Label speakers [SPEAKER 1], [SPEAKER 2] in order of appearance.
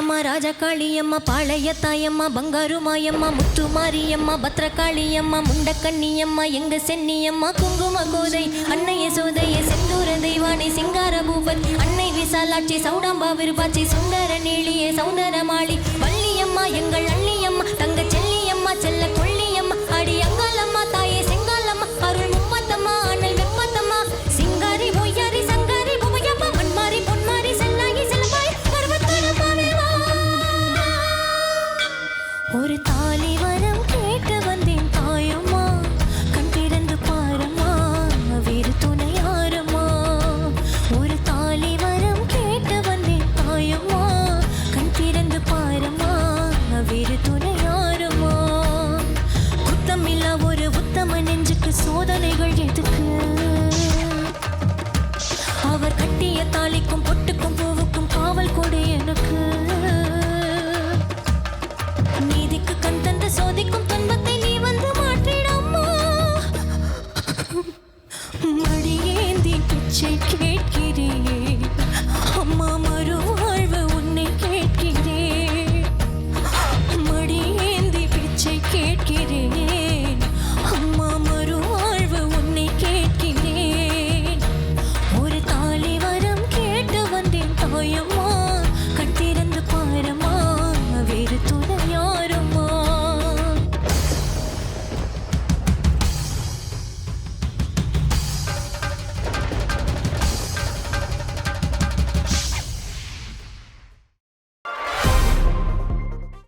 [SPEAKER 1] மாரியம்மா ராஜகாளியம்மா பாளையத்தாயம்மா பங்காரு மாயம்மா முத்து மாரியம்மா பத்ரகாளியம்மா முண்டக்கண்ணியம்மா எங்க சென்னியம்மா குங்கும கோதை அன்னை யசோதைய செந்தூர தெய்வானை சிங்கார பூபத் அன்னை விசாலாட்சி சௌடாம்பா விருபாச்சி சுந்தர நீளியே சௌந்தர மாளி அவருக்கு சோதனைகள் எதுக்கு? அவர் கட்டிய தாலிக்கும் பொட்டுக்கும் பூவுக்கும் காவல் கொடு எனக்கு.